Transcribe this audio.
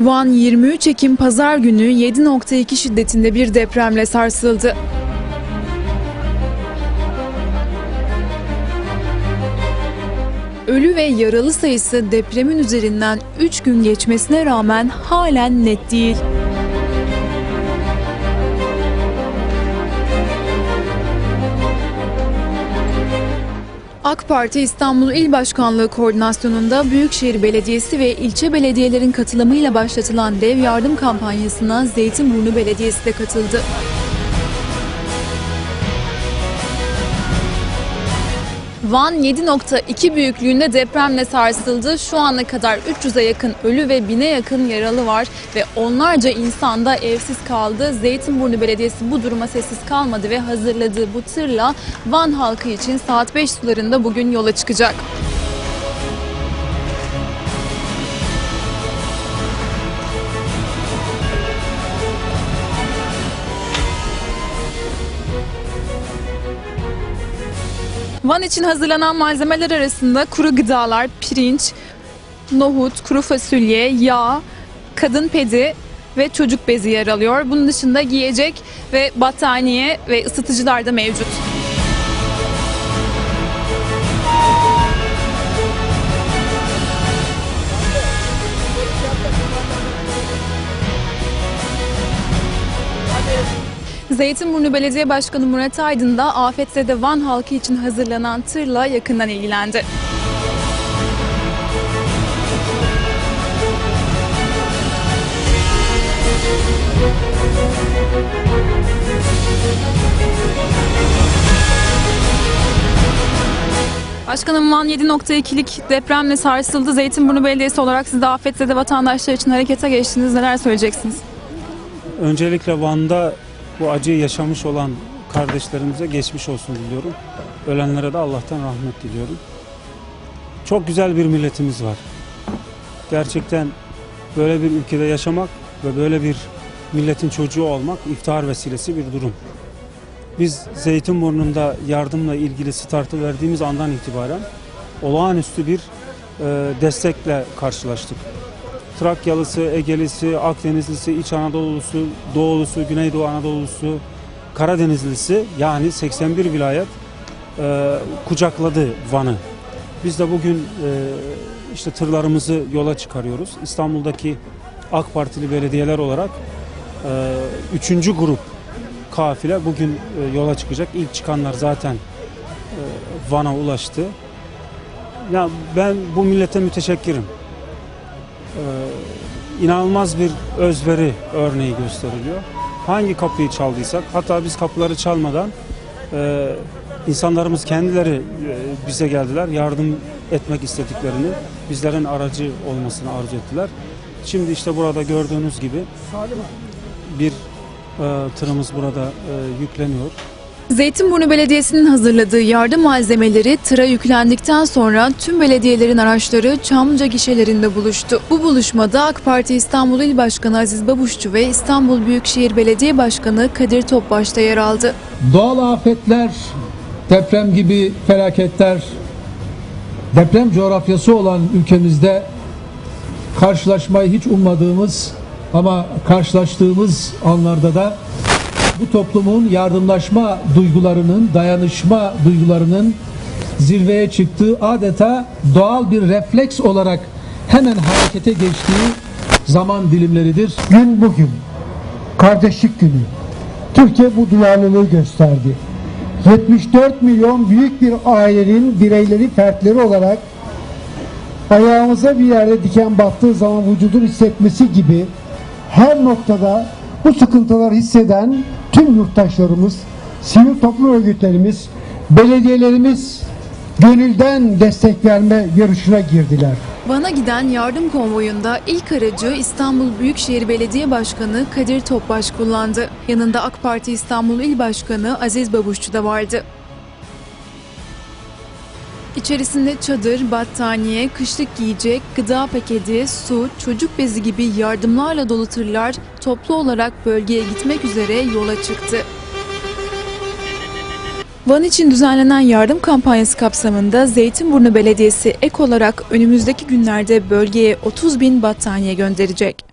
Van 23 Ekim Pazar günü 7.2 şiddetinde bir depremle sarsıldı. Ölü ve yaralı sayısı depremin üzerinden 3 gün geçmesine rağmen halen net değil. AK Parti İstanbul İl Başkanlığı koordinasyonunda Büyükşehir Belediyesi ve ilçe belediyelerin katılımıyla başlatılan dev yardım kampanyasına Zeytinburnu Belediyesi de katıldı. Van 7.2 büyüklüğünde depremle sarsıldı. Şu ana kadar 300'e yakın ölü ve 1000'e yakın yaralı var ve onlarca insan da evsiz kaldı. Zeytinburnu Belediyesi bu duruma sessiz kalmadı ve hazırladığı bu tırla Van halkı için saat 5 sularında bugün yola çıkacak. Van için hazırlanan malzemeler arasında kuru gıdalar, pirinç, nohut, kuru fasulye, yağ, kadın pedi ve çocuk bezi yer alıyor. Bunun dışında giyecek ve battaniye ve ısıtıcılar da mevcut. Zeytinburnu Belediye Başkanı Murat Aydın da afetzede Van halkı için hazırlanan tırla yakından ilgilendi. Başkanım Van 7.2'lik depremle sarsıldı. Zeytinburnu Belediyesi olarak siz de afetzede vatandaşlar için harekete geçtiniz. Neler söyleyeceksiniz? Öncelikle Van'da bu acıyı yaşamış olan kardeşlerimize geçmiş olsun diliyorum. Ölenlere de Allah'tan rahmet diliyorum. Çok güzel bir milletimiz var. Gerçekten böyle bir ülkede yaşamak ve böyle bir milletin çocuğu olmak iftihar vesilesi bir durum. Biz Zeytinburnu'nda yardımla ilgili startı verdiğimiz andan itibaren olağanüstü bir e, destekle karşılaştık. Trakyalısı, Egelisi, Akdenizlisi, İç Anadolu'lusu, Doğulusu, Güneydoğu Anadolu'lusu, Karadenizlisi yani 81 vilayet e, kucakladı Van'ı. Biz de bugün e, işte tırlarımızı yola çıkarıyoruz. İstanbul'daki AK Partili belediyeler olarak e, üçüncü grup kafile bugün e, yola çıkacak. İlk çıkanlar zaten e, Van'a ulaştı. Ya ben bu millete müteşekkirim. Ee, inanılmaz bir özveri örneği gösteriliyor. Hangi kapıyı çaldıysak, hatta biz kapıları çalmadan e, insanlarımız kendileri e, bize geldiler, yardım etmek istediklerini, bizlerin aracı olmasını arzu ettiler. Şimdi işte burada gördüğünüz gibi bir e, tırımız burada e, yükleniyor. Zeytinburnu Belediyesi'nin hazırladığı yardım malzemeleri tıra yüklendikten sonra tüm belediyelerin araçları Çamlıca gişelerinde buluştu. Bu buluşmada AK Parti İstanbul İl Başkanı Aziz Babuşçu ve İstanbul Büyükşehir Belediye Başkanı Kadir Topbaş da yer aldı. Doğal afetler, deprem gibi felaketler, deprem coğrafyası olan ülkemizde karşılaşmayı hiç ummadığımız ama karşılaştığımız anlarda da bu toplumun yardımlaşma duygularının, dayanışma duygularının zirveye çıktığı adeta doğal bir refleks olarak hemen harekete geçtiği zaman dilimleridir. Gün bugün. Kardeşlik günü. Türkiye bu duyarlılığı gösterdi. 74 milyon büyük bir ailenin bireyleri, fertleri olarak ayağımıza bir yerde diken battığı zaman vücudun hissetmesi gibi her noktada bu sıkıntıları hisseden tüm yurttaşlarımız, sivil toplum örgütlerimiz, belediyelerimiz gönülden destek verme yarışına girdiler. Van'a giden yardım konvoyunda ilk aracı İstanbul Büyükşehir Belediye Başkanı Kadir Topbaş kullandı. Yanında AK Parti İstanbul İl Başkanı Aziz Babuşçu da vardı. İçerisinde çadır, battaniye, kışlık giyecek, gıda paketi, su, çocuk bezi gibi yardımlarla dolu tırlar toplu olarak bölgeye gitmek üzere yola çıktı. Van için düzenlenen yardım kampanyası kapsamında Zeytinburnu Belediyesi ek olarak önümüzdeki günlerde bölgeye 30 bin battaniye gönderecek.